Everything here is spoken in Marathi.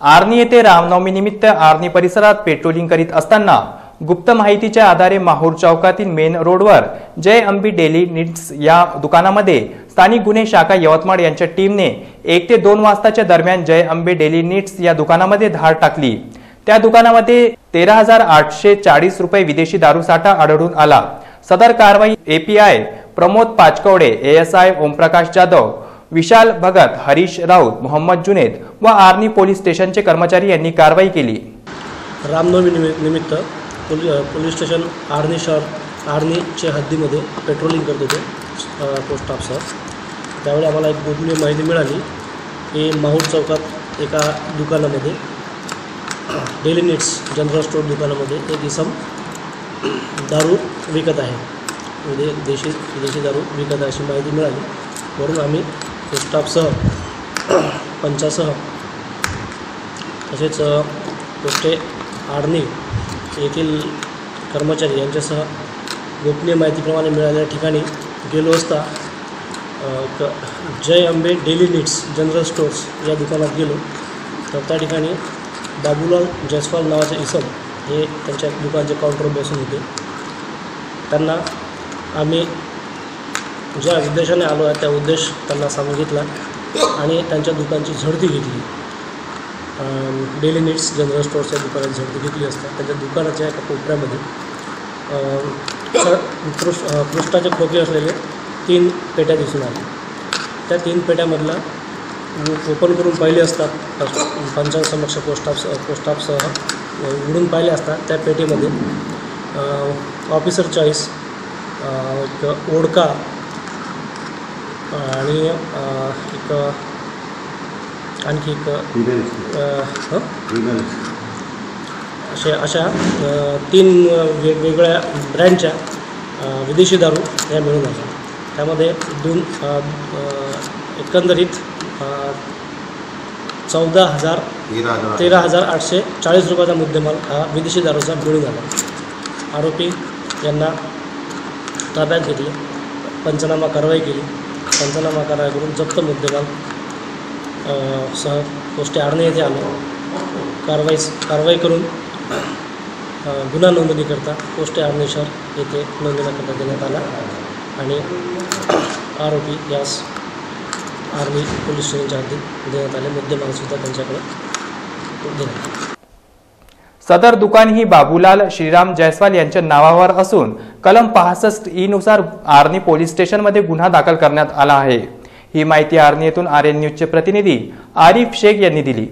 आर्नी येथे रामनवमी निमित्त आर्नी परिसरात पेट्रोलिंग करीत असताना गुप्त माहितीच्या आधारे माहूर चौकातील मेन रोडवर जय अंबी डेली नीड्स या दुकानामध्ये स्थानिक गुन्हे शाखा यवतमाळ यांच्या टीमने एक ते दोन वाजताच्या दरम्यान जय अंबे डेली नीड्स या दुकानामध्ये धाड टाकली. त्या दुकानामध्ये तेरा हजार आठशे चाळीस रुपये विदेशी दारू साठा आढळून आला. सदर कारवाई एपीआय प्रमोद पाचकवडे एएसआय ओमप्रकाश जाधव विशाल भगत हरीश राऊत मोहम्मद जुनेद व आर्नी पोलीस स्टेशनचे कर्मचारी यांनी कारवाई केली. रामनवमी निमि निमित्त पोलि पोलीस स्टेशन आर्नी शहर आर्नीच्या हद्दीमध्ये पेट्रोलिंग करत होते पोस्ट स्टाफसह त्यावेळी आम्हाला एक गोपनीय माहिती मिळाली की माहूर चौकात एका दुकानामध्ये डेली नीड्स जनरल स्टोअर दुकानामध्ये एक इसम दारू विकत आहे. म्हणजे देशी विदेशी दारू विकत आहे अशी माहिती मिळाली. म्हणून आम्ही स्टाफसह पंचासह तसेच पोस्टे आडणी येथील कर्मचारी यांच्यासह गोपनीय माहितीप्रमाणे मिळालेल्या ठिकाणी गेलो असता क Jai Ambe daily needs general stores या दुकानात गेलो. तर त्या ठिकाणी बाबूलाल जयस्वाल नावाचे इसम हे त्यांच्या दुकानचे काउंटर बसून होते. त्यांना आम्ही ज्या उद्देशाने आलो आहे त्या उद्देश त्यांना सांगितला आणि त्यांच्या दुकानची झडती घेतली. डेली नीड्स जनरल स्टोअर्सच्या दुकानात झडती घेतली असतात त्यांच्या दुकानाच्या एका कोपऱ्यामध्ये अं, पृष्ठ पृष्ठाचे खोके असलेले तीन पेट्या दिसून आल्या त्या तीन पेट्यामधला ओपन करून पाहिले असतात पंचायत समक्ष पोस्टाफ पोस्टाफसह उघडून पाहिले असतात त्या पेटीमध्ये ऑफिसर चॉईस ओडका आणि एक आणखी एक अं, हं? अशा तीन वेगवेगळ्या ब्रँडच्या विदेशी दारू या मिळून आल्या त्यामध्ये दोन एकंदरीत चौदा हजार तेरा हजार आठशे. चाळीस रुपयाचा मुद्देमाल हा विदेशी दारूचा मिळून आला आरोपी यांना ताब्यात घेतले पंचनामा कारवाई केली पंचनामा करायकडून जप्त मुद्देमाल सह पोस्टे आडणे येथे आलो. कारवाई कारवाई करून गुन्हा नोंदणीकरता पोस्टे आर्मी शहर येथे नोंदणीकरता देण्यात आला आणि आरोपी यास आर्मी पोलीस स्टेशनच्या हद्दीत देण्यात आले. मुद्देमालसुद्धा त्यांच्याकडे देण्यात आले. सदर दुकान ही बाबूलाल श्रीराम जयस्वाल यांच्या नावावर असून कलम पासष्ट ई नुसार आर्नी पोलीस स्टेशनमध्ये गुन्हा दाखल करण्यात आला आहे. ही माहिती आर्नी येथून आर एन न्यूजचे प्रतिनिधी आरिफ शेख यांनी दिली.